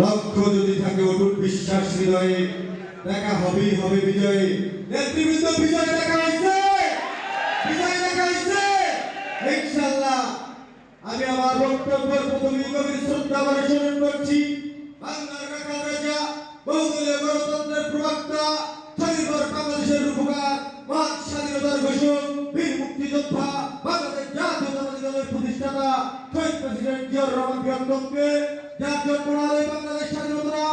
লক্ষ্য যদি থাকে অটুট বিশ্বাস হৃদয়ে, দেখা হবেই হবে বিজয়ে। নেতৃবৃন্দ, বিজয় দেখা হয়েছে! বিজয় দেখা হয়েছে! ইনশাআল্লাহ, আমি আমার বক্তব্যের প্রথমে গভীর শ্রদ্ধা করে স্মরণ করছি। বাংলার কাকা রাজা, বহুদলীয় গণতন্ত্রের প্রবক্তা, স্বাধীনতার বাংলাদেশের রূপকার, মহান স্বাধীনতার ঘোষক, বীর মুক্তিযোদ্ধা, বাংলাদেশ জাতীয়তাবাদী দলের প্রতিষ্ঠাতা, শহীদ প্রেসিডেন্ট জিয়াউর রহমান বিয়ান্তকে জন্ম নালে বাংলাদেশ স্বাধীনতা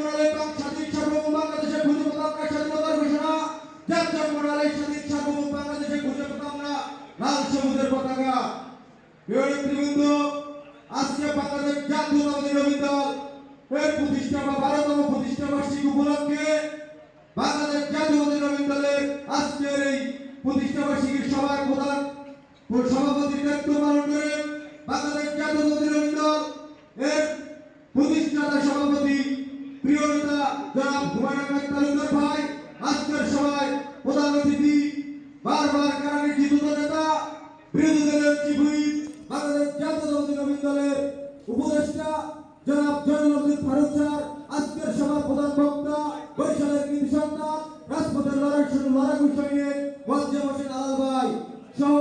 নালে বাং স্বাধীন সার্বভৌম বাংলাদেশের খুঁজে পেতাম না স্বাধীনতার ঘোষণা জন্ম নালে স্বাধীন সার্বভৌম বাংলাদেশে খুঁজে পেতাম না লাল সবুজের পতাকা। প্রিয় নেতৃবৃন্দ, আজকে বাংলাদেশ জাতীয়তাবাদী দল, এর প্রতিষ্ঠা বা বারোতম প্রতিষ্ঠা বার্ষিক উপলক্ষে বাংলাদেশ জাতীয়তাবাদী নবীন দলের আজকের এই প্রতিষ্ঠা বার্ষিকীর সভার প্রধান ও সভাপতির দায়িত্ব পালন নেতা জনাব হুমায়ুন তালুকদার ভাই, আজকের সভায় প্রধান অতিথি, বারবার কারণে জিতুত নেতা, বিরোধী দলের চিফ হুইপ বাংলাদেশ জাতীয়তাবাদী নবীন দলের উপদেষ্টা, জনাব জয়নুল ফারুক স্যার, আজকের সভার প্রধান বক্তা, বরিশালের কৃতি সন্তান রাজপথের লড়াই শুরু লড়াকু সৈনিক মঞ্চে বসেন আলাল ভাই সহ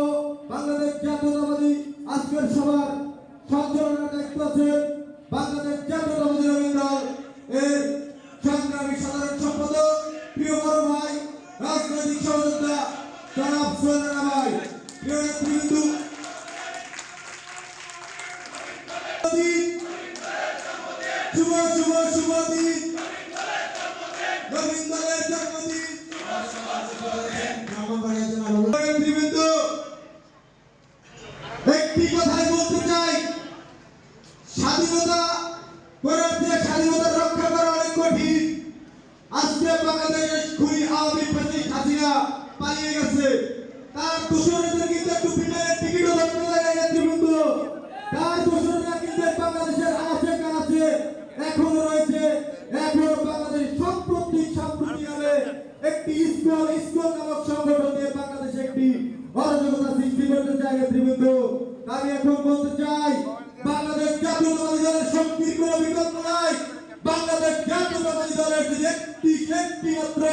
বাংলাদেশ জাতীয়তাবাদী আজকের সভার সঞ্চালনার দায়িত্ব আছেন বাংলাদেশ জাতীয়তাবাদী রাজনৈতিক সহযোদ্ধা জনাব সোহেল ভাই নেতৃবৃন্দ। শুভ শুভ শুভ দিন। নবীন দলের জন্মদিন। একটি কথাই বলতে চাই। স্বাধীনতা রক্ষা করা অনেক কঠিন। আজকে বাংলাদেশ খুনি আওয়ামী ফ্যাসিস্ট হাসিনা পালিয়ে গেছে। তার দোষরদের কিন্তু একটু বিমানের টিকিটও ধরতে লাগে নেতৃবৃন্দ। তার দোষররা কিন্তু বাংলাদেশের আছে কাছে এখনও রয়েছে। এখনও বাংলাদেশ সাম্প্রতিক সাম্প্রতিকালে একটি ইস্কন ইস্কন নামক সংগঠন দিয়ে বাংলাদেশে একটি অরাজকতা সৃষ্টি করতে চায় নেতৃবৃন্দ। আমি এখন বলতে চাই, বাংলাদেশ জাতীয়তাবাদী দলের শক্তির কোনো বিকল্প নাই। বাংলাদেশ দলের একটি একটি মাত্র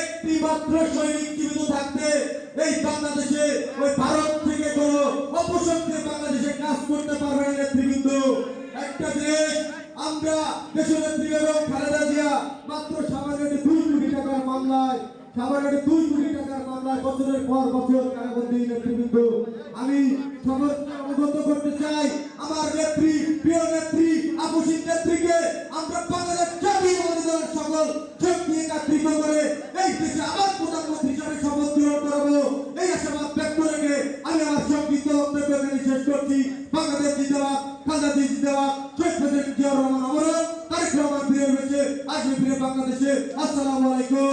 একটি মাত্র সৈনিক জীবিত থাকতে এই বাংলাদেশে। ওই ভারত থেকে কোনো অপশক্তি বাংলাদেশে কাজ করতে পারবে না নেতৃবৃন্দ। একটা দেশ, আমরা দেশনেত্রী এবং খালেদা জিয়া। মাত্র সামান্য দুই কোটি টাকার মামলায়, সামান্য দুই কোটি টাকার মামলায় বছরের পর বছর কারাবন্দী নেতৃবৃন্দ। আমি সকলকে অবগত করতে চাই, আমার নেত্রী জাতীয়তাবাদী সকল শক্তি একত্রিত করে এই দেশে আবার প্রধানমন্ত্রী হিসাবে শপথ গ্রহণ এই আশাবাদ ব্যক্ত রেখে আমি আমার সংক্ষিপ্ত বক্তব্য শেষ করছি। বাংলাদেশ জিন্দাবাদ খালদাদি জিন্দাবাদ। শহীদ প্রেসিডেন্ট জিয়া রহমান অমরণ তারেক এসেছে, আসবে ফিরে বাংলাদেশে। আসসালামু আলাইকুম।